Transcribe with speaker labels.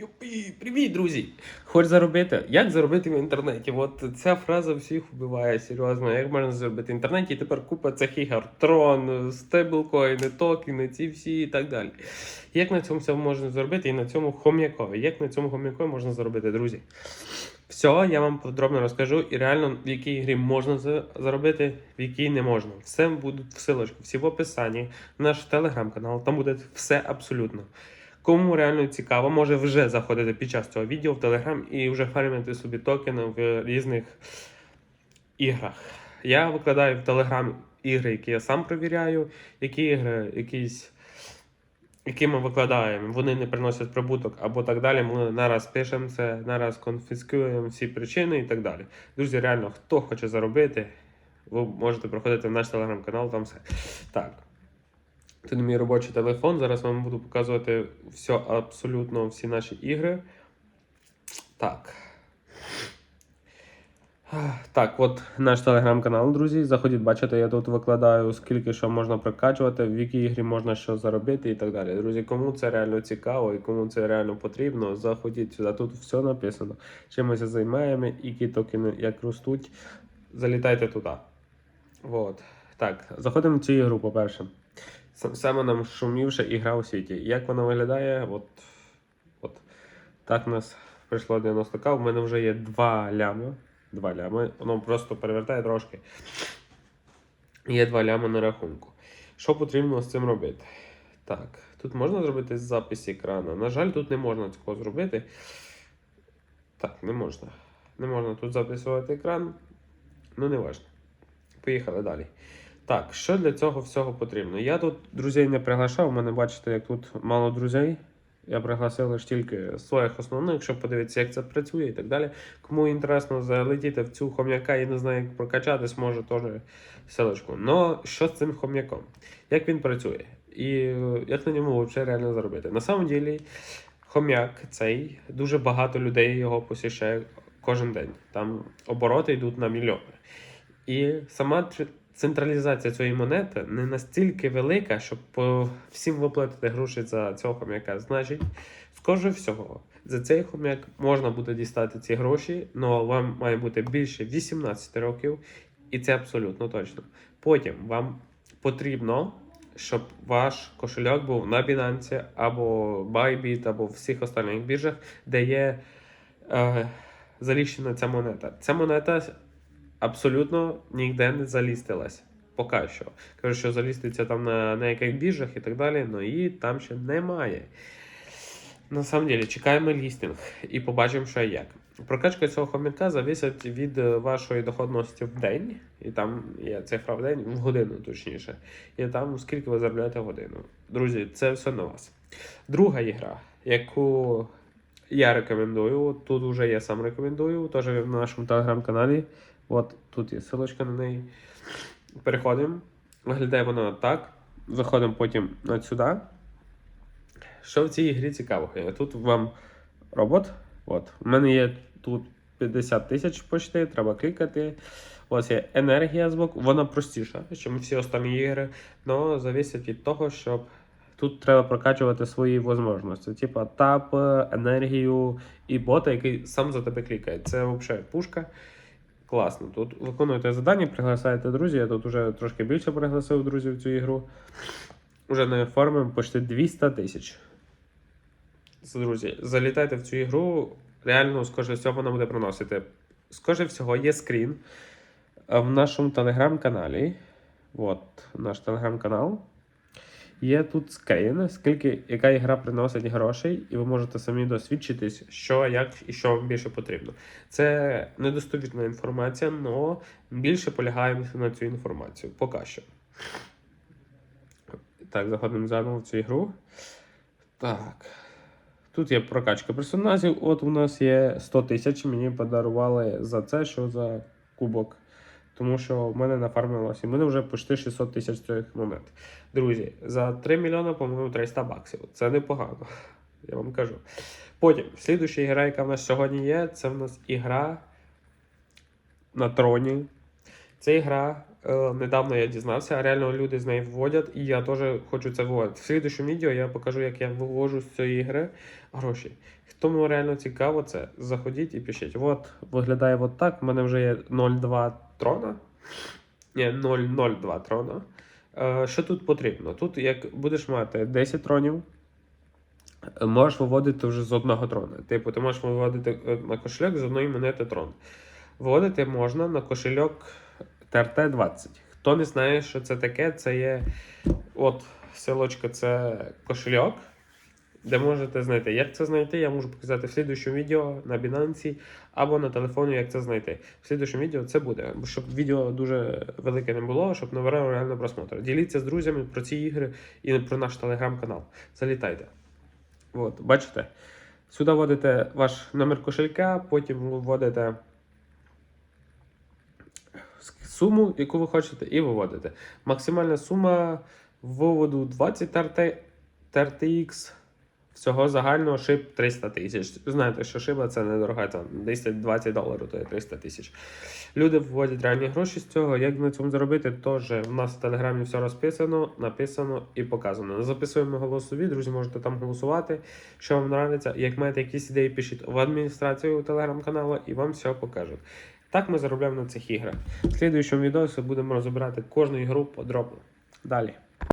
Speaker 1: Юпі, привіт, друзі! Хочеш заробити? Як заробити в інтернеті? От ця фраза всіх вбиває серйозно. Як можна заробити в інтернеті? І тепер купа цих ігор, трон, стейблкоїни, токени, ці всі і так далі. Як на цьому всьому можна заробити? І на цьому хом'якові. Як на цьому хом'якові можна заробити, друзі? Все, я вам подробно розкажу і реально в якій грі можна за- заробити, в якій не можна. Все будуть в силочку, всі в описанні, наш телеграм-канал, там буде все абсолютно. Кому реально цікаво, може вже заходити під час цього відео в Телеграм і вже фармити собі токени в різних іграх. Я викладаю в Телеграм ігри, які я сам провіряю, які ігри, якісь, які ми викладаємо, вони не приносять прибуток або так далі. Ми нараз пишемо це, нараз конфіскуємо всі причини і так далі. Друзі, реально, хто хоче заробити, ви можете проходити в наш телеграм-канал, там все. Так. Це мій робочий телефон. Зараз вам буду показувати все, абсолютно всі наші ігри. Так. Так, от наш телеграм-канал, друзі. Заходіть, бачите, я тут викладаю, скільки що можна прокачувати, в якій ігрі можна що заробити і так далі. Друзі, кому це реально цікаво і кому це реально потрібно, заходіть сюди. Тут все написано. Чим ми займаємо, які токени як ростуть. Залітайте туди. От. Так, заходимо в цю ігру, по-перше. Саме нам шумівша ігра у світі. Як вона виглядає? От, от так у нас прийшло 90к. У мене вже є 2 лями. 2 лями. Воно просто перевертає трошки. Є 2 лями на рахунку. Що потрібно з цим робити? Так, тут можна зробити запис екрану. На жаль, тут не можна цього зробити. Так, не можна. Не можна тут записувати екран. Ну, не важно. Поїхали далі. Так, що для цього всього потрібно? Я тут друзей не приглашав, у мене бачите, як тут мало друзей. Я пригласив лише тільки своїх основних, щоб подивитися, як це працює і так далі. Кому інтересно залетіти в цю хом'яка і не знає, як прокачатись, може теж селочку. Но що з цим хом'яком? Як він працює? І е, як на ньому взагалі реально заробити? На самом ділі, хом'як цей дуже багато людей його посіщає кожен день. Там обороти йдуть на мільйони. І сама централізація цієї монети не настільки велика, щоб по всім виплатити гроші за цього хом'яка. Значить, скоріше всього, за цей хом'як можна буде дістати ці гроші, але вам має бути більше 18 років, і це абсолютно точно. Потім вам потрібно, щоб ваш кошельок був на Binance або Bybit, або всіх остальних біржах, де є е, заліщена ця монета. Ця монета абсолютно ніде не залістилась. Поки що. Кажу, що заліститься там на, на яких біржах і так далі, але її там ще немає. На самом деле, чекаємо лістинг і побачимо, що як. Прокачка цього хомяка зависить від е, вашої доходності в день, і там є цифра в день, в годину точніше. І там скільки ви заробляєте годину. Друзі, це все на вас. Друга ігра, яку я рекомендую, тут вже я сам рекомендую, теж в нашому телеграм-каналі. От тут є ссылочка на неї. Переходимо. Виглядає воно так. Заходимо потім от сюди. Що в цій грі цікавого? Тут вам робот. От. У мене є тут 50 тисяч почти, треба клікати. Ось є енергія збоку, вона простіша, ніж всі останні ігри. але залежить від того, щоб тут треба прокачувати свої можливості. Типа тап, енергію і бота, який сам за тебе клікає. Це взагалі пушка. Класно. Тут виконуєте завдання, приглашаєте друзів. Я тут вже трошки більше пригласив друзів в цю ігру. Уже не оформимо почти 200 тисяч. Друзі, залітайте в цю ігру. Реально, скоріше всього, вона буде приносити. Скоріше всього, є скрін в нашому телеграм-каналі. От наш телеграм-канал. Є тут скрін, скільки яка ігра приносить грошей, і ви можете самі досвідчитись, що, як і що вам більше потрібно. Це недостовірна інформація, але більше полягаємося на цю інформацію. Поки що. Так, заходимо заново в цю ігру. Так. Тут є прокачка персонажів. От у нас є 100 тисяч. Мені подарували за це, що за кубок. Тому що в мене нафармилося. У мене вже почти 600 тисяч цих монет. Друзі, за 3 мільйони, по-моєму, 300 баксів. Це непогано. Я вам кажу. Потім, слідуща ігра, яка в нас сьогодні є, це в нас ігра на троні. Це ігра. е, недавно я дізнався, реально люди з неї вводять, і я теж хочу це виводити. В слідущому відео я покажу, як я вивожу з цієї ігри гроші. Тому реально цікаво це. Заходіть і пишіть. От виглядає от так. У мене вже є 0,2 трона. Ні, 0,02 трона. Е, що тут потрібно? Тут, як будеш мати 10 тронів, можеш виводити вже з одного трона. Типу, ти можеш виводити е, на кошельок з одної монети трон. Виводити можна на кошельок ТРТ-20. Хто не знає, що це таке, це є от силочка, це кошельок, де можете знайти. Як це знайти, я можу показати в слідуючому відео на Binance або на телефоні, як це знайти. В слідуючому відео це буде, щоб відео дуже велике не було, щоб набирало реально просмотр. Діліться з друзями про ці ігри і про наш телеграм-канал. Залітайте. От, бачите? Сюди вводите ваш номер кошелька, потім вводите суму, яку ви хочете, і виводите. Максимальна сума виводу 20 TRT, TRTX. Всього загального шип 300 тисяч. Знаєте, що шиба це недорога, там 10-20 доларів, то є 300 тисяч. Люди вводять реальні гроші з цього. Як на цьому заробити, теж в нас в телеграмі все розписано, написано і показано. Записуємо голосові, друзі, можете там голосувати, що вам подобається. Як маєте якісь ідеї, пишіть в адміністрацію телеграм-каналу і вам все покажуть. Так ми заробляємо на цих іграх. В слідуючому відео будемо розбирати кожну ігру подробно. Далі.